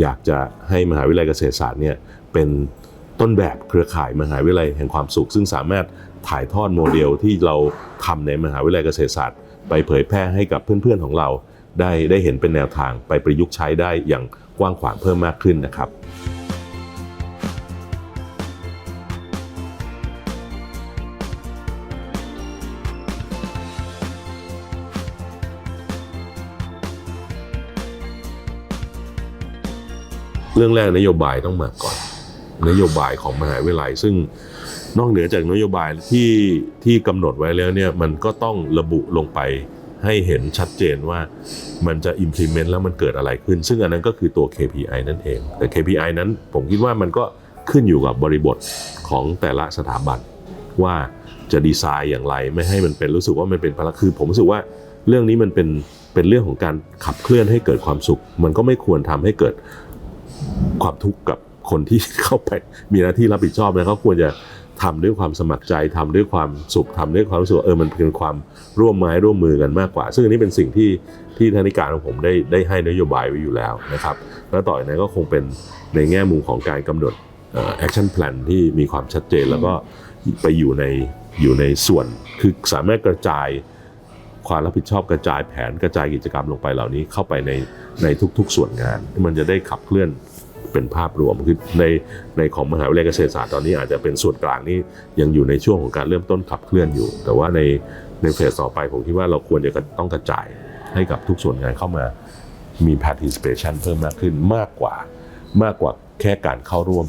อยากจะให้มหาวิทยาลัยเกษตรศาสตร์เนี่ยเป็นต้นแบบเครือข่ายมหาวิทยาลัยแห่งความสุข ซึ่งสามารถถ่ายทอดโมเดลที่เราทำในมหาวิทยาลัยเกษตรศาสตร์ ไปเผยแพร่ให้กับเพื่อนๆของเรา ได้ได้เห็นเป็นแนวทางไปประยุกต์ใช้ได้อย่างกว้างขวางเพิ่มมากขึ้นนะครับ เรื่องแรกนโยบายต้องมาก่อน นโยบายของมหาวิทยาลัย ซึ่งนอกเหนือจากนโยบายที่ที่กำหนดไว้แล้วเนี่ยมันก็ต้องระบุลงไปให้เห็นชัดเจนว่ามันจะ implement แล้วมันเกิดอะไรขึ้น ซึ่งอันนั้นก็คือตัว KPI นั่นเอง แต่ KPI นั้นผมคิดว่ามันก็ขึ้นอยู่กับบริบทของแต่ละสถาบัน ว่าจะดีไซน์อย่างไรไม่ให้มันเป็นรู้สึกว่ามันเป็นพลังคือผมรู้สึกว่าเรื่องนี้มันเป็นเป็นเรื่องของการขับเคลื่อนให้เกิดความสุข มันก็ไม่ควรทำให้เกิด ความทุกข์กับคนที่เข้าไปมีหน้าที่รับผิดชอบนะเขาควรจะทำด้วยความสมัครใจทำด้วยความสุขทำด้วยความรู้สึกว่าเออมันเป็นความร่วมไม้ร่วมมือกันมากกว่า ซึ่งอันนี้เป็นสิ่งที่ที่ธนิการของผมได้ได้ให้นโยบายไว้อยู่แล้วนะครับ แล้วต่อจากนั้นก็คงเป็นในแง่มุมของการกำหนดแอคชั่นแพลนที่มีความชัดเจนแล้วก็ไปอยู่ในอยู่ในส่วนคือสามารถกระจาย ความรับผิดชอบกระจายแผนกระจายกิจกรรมลงไปเหล่านี้เข้าไปในในทุก ๆ ส่วนงาน มันจะได้ขับเคลื่อนเป็นภาพรวมคือในในของมหาวิทยาลัยเกษตรศาสตร์ตอนนี้อาจจะเป็นส่วนกลางนี่ยังอยู่ในช่วงของการเริ่มต้นขับเคลื่อนอยู่ แต่ว่าในในเฟสต่อไปผมคิดว่าเราควรจะต้องกระจายให้กับทุกส่วนงานเข้ามามี participation เพิ่มมากขึ้นมากกว่ามากกว่าแค่การเข้าร่วม